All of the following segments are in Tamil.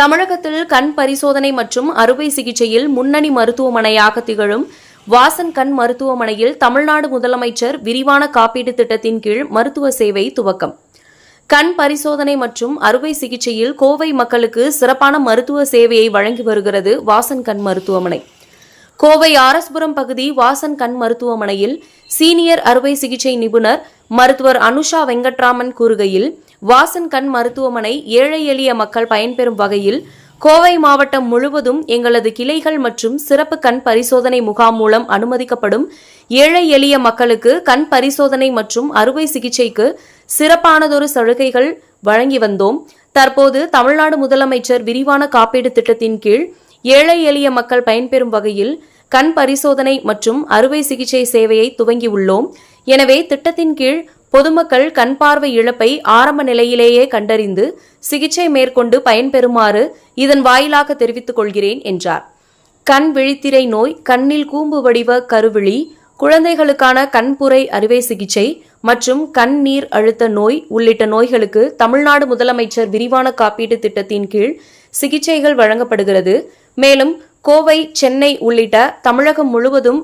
தமிழகத்தில் கண் பரிசோதனை மற்றும் அறுவை சிகிச்சையில் முன்னணி மருத்துவமனையாக திகழும் வாசன் கண் மருத்துவமனையில் தமிழ்நாடு முதலமைச்சர் விரிவான காப்பீடு திட்டத்தின் கீழ் மருத்துவ சேவை துவக்கம். கண் பரிசோதனை மற்றும் அறுவை சிகிச்சையில் கோவை மக்களுக்கு சிறப்பான மருத்துவ சேவையை வழங்கி வருகிறது வாசன் கண் மருத்துவமனை. கோவை ஆரஸ்புரம் பகுதி வாசன் கண் மருத்துவமனையில் சீனியர் அறுவை சிகிச்சை நிபுணர் மருத்துவர் அனுஷா வெங்கட்ராமன் கூறுகையில் வாசன் கண் மருத்துவமனை ஏழை எளிய மக்கள் பயன்பெறும் வகையில் கோவை மாவட்டம் முழுவதும் எங்களது கிளைகள் மற்றும் சிறப்பு கண் பரிசோதனை முகாம் மூலம் அனுமதிக்கப்படும் ஏழை எளிய மக்களுக்கு கண் பரிசோதனை மற்றும் அறுவை சிகிச்சைக்கு சிறப்பானதொரு சலுகைகள் வழங்கி வந்தோம். தற்போது தமிழ்நாடு முதலமைச்சர் விரிவான காப்பீடு திட்டத்தின் கீழ் ஏழை எளிய மக்கள் பயன்பெறும் வகையில் கண் பரிசோதனை மற்றும் அறுவை சிகிச்சை சேவையை துவங்கியுள்ளோம் எனவே திட்டத்தின் கீழ் பொதுமக்கள் கண் பார்வை இழப்பை ஆரம்ப நிலையிலேயே கண்டறிந்து சிகிச்சை மேற்கொண்டு பயன்பெறுமாறு இதன் வாயிலாக தெரிவித்துக் கொள்கிறேன் என்றார். கண் விழித்திரை நோய் கண்ணில் கூம்பு வடிவ கருவிழி குழந்தைகளுக்கான கண்புரை அறுவை சிகிச்சை மற்றும் கண் நீர் அழுத்த நோய் உள்ளிட்ட நோய்களுக்கு தமிழ்நாடு முதலமைச்சர் விரிவான காப்பீட்டு திட்டத்தின் கீழ் சிகிச்சைகள் வழங்கப்படுகிறது. மேலும் கோவை சென்னை உள்ளிட்ட தமிழகம் முழுவதும்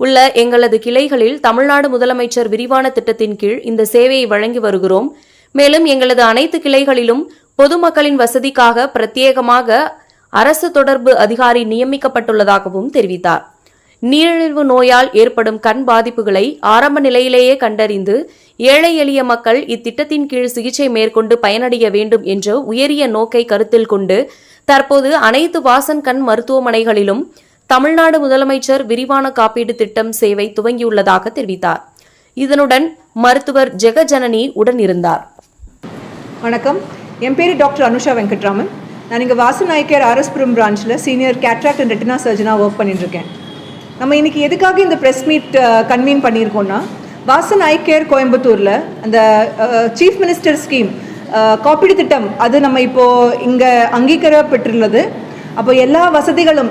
உள்ள எங்களது கிளைகளில் தமிழ்நாடு முதலமைச்சர் விரிவான திட்டத்தின் கீழ் இந்த சேவையை வழங்கி வருகிறோம். மேலும் எங்களது அனைத்து கிளைகளிலும் பொதுமக்களின் வசதிக்காக பிரத்யேகமாக அரசு தொடர்பு அதிகாரி நியமிக்கப்பட்டுள்ளதாகவும் தெரிவித்தார். நீரிழிவு நோயால் ஏற்படும் கண் பாதிப்புகளை ஆரம்ப நிலையிலேயே கண்டறிந்து ஏழை எளிய மக்கள் இத்திட்டத்தின் கீழ் சிகிச்சை மேற்கொண்டு பயனடைய வேண்டும் என்ற உயரிய நோக்கை கருத்தில் கொண்டு தற்போது அனைத்து வாசன் கண் மருத்துவமனைகளிலும் தமிழ்நாடு முதலமைச்சர் விரிவான காப்பீடு திட்டம் சேவை துவங்கியுள்ளதாக தெரிவித்தார். இதனுடன் மருத்துவர் ஜெகஜனனி உடன் இருந்தார் வணக்கம். என் பேர் டாக்டர் அனுஷா வெங்கட்ராமன். நான் இங்கே வாசன் ஐகேர் ஆர்எஸ்புரம் பிரான்ச்சில் சீனியர் கேட்ராக்ட் அண்ட் ரெட்டினா சர்ஜனாக ஒர்க் பண்ணிட்டு இருக்கேன். நம்ம இன்னைக்கு எதுக்காக இந்த ப்ரெஸ் மீட் கன்வீன் பண்ணியிருக்கோம்னா வாசன் நாயக்கேர் கோயம்புத்தூரில் அந்த சீஃப் மினிஸ்டர் ஸ்கீம் காப்பீடு திட்டம் அது நம்ம இப்போது இங்கே அங்கீகரப்பட்டுள்ளது அப்போ எல்லா வசதிகளும்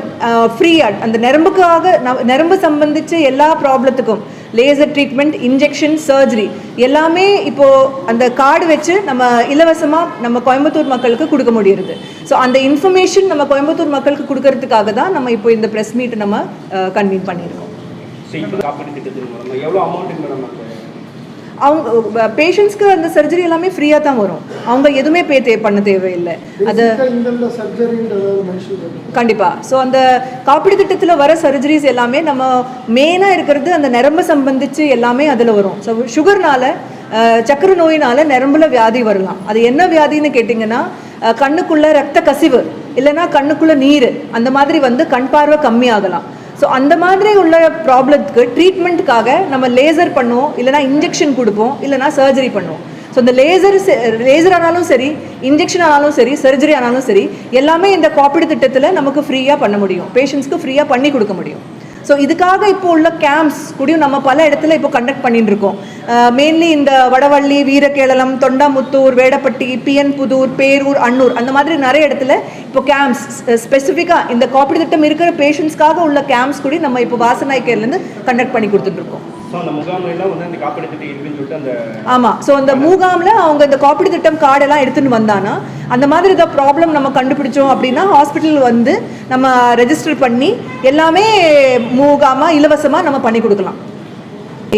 ஃப்ரீயாக அந்த நரம்புக்காக நரம்பு சம்பந்திச்ச எல்லா ப்ராப்ளத்துக்கும் லேசர் ட்ரீட்மெண்ட் இன்ஜெக்ஷன் சர்ஜரி எல்லாமே இப்போது அந்த கார்டு வச்சு நம்ம இலவசமாக நம்ம கோயம்புத்தூர் மக்களுக்கு கொடுக்க முடியுது ஸோ அந்த இன்ஃபர்மேஷன் நம்ம கோயம்புத்தூர் மக்களுக்கு கொடுக்கறதுக்காக தான் நம்ம இப்போ இந்த ப்ரெஸ் மீட் நம்ம கன்வீன் பண்ணியிருக்கோம். அவங்க பேஷண்ட்ஸ்க்கு அந்த சர்ஜரி எல்லாமே ஃப்ரீயாக தான் வரும். அவங்க எதுவுமே பே தே பண்ண தேவையில்லை. அது கண்டிப்பாக ஸோ அந்த காப்பீடு திட்டத்தில் வர சர்ஜரிஸ் எல்லாமே நம்ம மெயினாக இருக்கிறது அந்த நரம்பு சம்பந்திச்சு எல்லாமே அதில் வரும். ஸோ சுகர்னால சக்கரை நோயினால நரம்புல வியாதி வரலாம். அது என்ன வியாதின்னு கேட்டிங்கன்னா கண்ணுக்குள்ள ரத்த கசிவு இல்லைன்னா கண்ணுக்குள்ள நீர் அந்த மாதிரி வந்து கண் பார்வை கம்மியாகலாம். ஸோ அந்த மாதிரி உள்ள ப்ராப்ளத்துக்கு ட்ரீட்மெண்ட்டுக்காக நம்ம லேசர் பண்ணுவோம் இல்லைனா இன்ஜெக்ஷன் கொடுப்போம் இல்லைனா சர்ஜரி பண்ணுவோம். ஸோ இந்த லேசர் லேசர் ஆனாலும் சரி இன்ஜெக்ஷன் ஆனாலும் சரி சர்ஜரி ஆனாலும் சரி எல்லாமே இந்த காப்பீடு திட்டத்தில் நமக்கு ஃப்ரீயாக பண்ண முடியும். பேஷண்ட்ஸ்க்கு ஃப்ரீயாக பண்ணி கொடுக்க முடியும். ஸோ இதுக்காக இப்போ உள்ள கேம்ப்ஸ் கூடயும் நம்ம பல இடத்துல இப்போ கண்டக்ட் பண்ணிட்டு இருக்கோம் மெயின்லி இந்த வடவள்ளி வீரகேளலம் தொண்டாமுத்தூர் வேடப்பட்டி பிஎன் புதூர் பேரூர் அன்னூர் அந்த மாதிரி நிறைய இடத்துல இப்போ கேம்ப்ஸ் ஸ்பெசிஃபிக்காக இந்த காப்பீடு திட்டம் இருக்கிற பேஷண்ட்ஸ்க்காக உள்ள கேம்ப்ஸ் கூட நம்ம இப்போ வாசனாய் கண்டக்ட் பண்ணி கொடுத்துட்டு ஆமாம் ஸோ அந்த மூகாமில் அவங்க இந்த காப்பீடு திட்டம் கார்டெல்லாம் எடுத்துன்னு வந்தானா அந்த மாதிரி ஏதாவது ப்ராப்ளம் நம்ம கண்டுபிடிச்சோம் அப்படின்னா ஹாஸ்பிட்டல் வந்து நம்ம ரெஜிஸ்டர் பண்ணி எல்லாமே மூகாமாக இலவசமாக நம்ம பண்ணி கொடுக்கலாம்.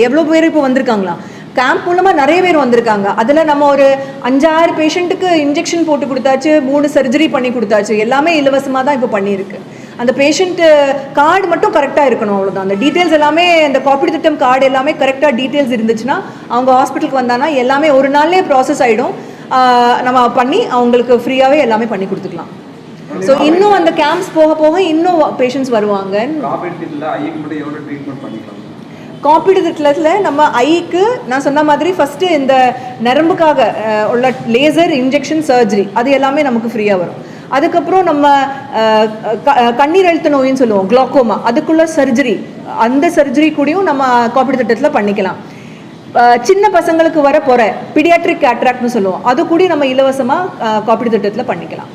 எவ்வளோ பேர் இப்போ வந்திருக்காங்களா? கேம்ப் மூலமாக நிறைய பேர் வந்திருக்காங்க. அதில் நம்ம ஒரு அஞ்சாறு பேஷண்ட்டுக்கு இன்ஜெக்ஷன் போட்டு கொடுத்தாச்சு மூணு சர்ஜரி பண்ணி கொடுத்தாச்சு. எல்லாமே இலவசமாக தான் இப்போ பண்ணியிருக்கு. அந்த பேஷண்ட்டு கார்டு மட்டும் கரெக்டாக இருக்கணும் அவ்வளோதான் அந்த டீட்டெயில்ஸ் எல்லாமே இந்த காப்பீடு திட்டம் கார்டு எல்லாமே கரெக்டாக டீட்டெயில்ஸ் இருந்துச்சுன்னா அவங்க ஹாஸ்பிட்டலுக்கு வந்தானா எல்லாமே ஒரு நாள்லேயே ப்ராசஸ் ஆகிடும் நம்ம பண்ணி அவங்களுக்கு ஃப்ரீயாகவே எல்லாமே பண்ணி கொடுத்துக்கலாம். ஸோ இன்னும் அந்த கேம்ப்ஸ் போக போக இன்னும் பேஷண்ட்ஸ் வருவாங்க. காப்பீடு திட்டத்தில் நம்ம ஐக்கு நான் சொன்ன மாதிரி ஃபஸ்ட்டு இந்த நரம்புக்காக உள்ள லேசர் இன்ஜெக்ஷன் சர்ஜரி அது எல்லாமே நமக்கு ஃப்ரீயாக வரும். அதுக்கப்புறம் நம்ம க- கண்ணீர் அழுத்த நோயின்னு சொல்லுவோம் குளோக்கோமா அதுக்குள்ள சர்ஜரி அந்த சர்ஜரி கூடயும் நம்ம காப்பீடு திட்டத்தில் பண்ணிக்கலாம். சின்ன பசங்களுக்கு வர போகிற பிடியாட்ரிக் கேட்ராக்ட்னு சொல்லுவோம் அது கூட நம்ம இலவசமாக காப்பீடு திட்டத்தில் பண்ணிக்கலாம்.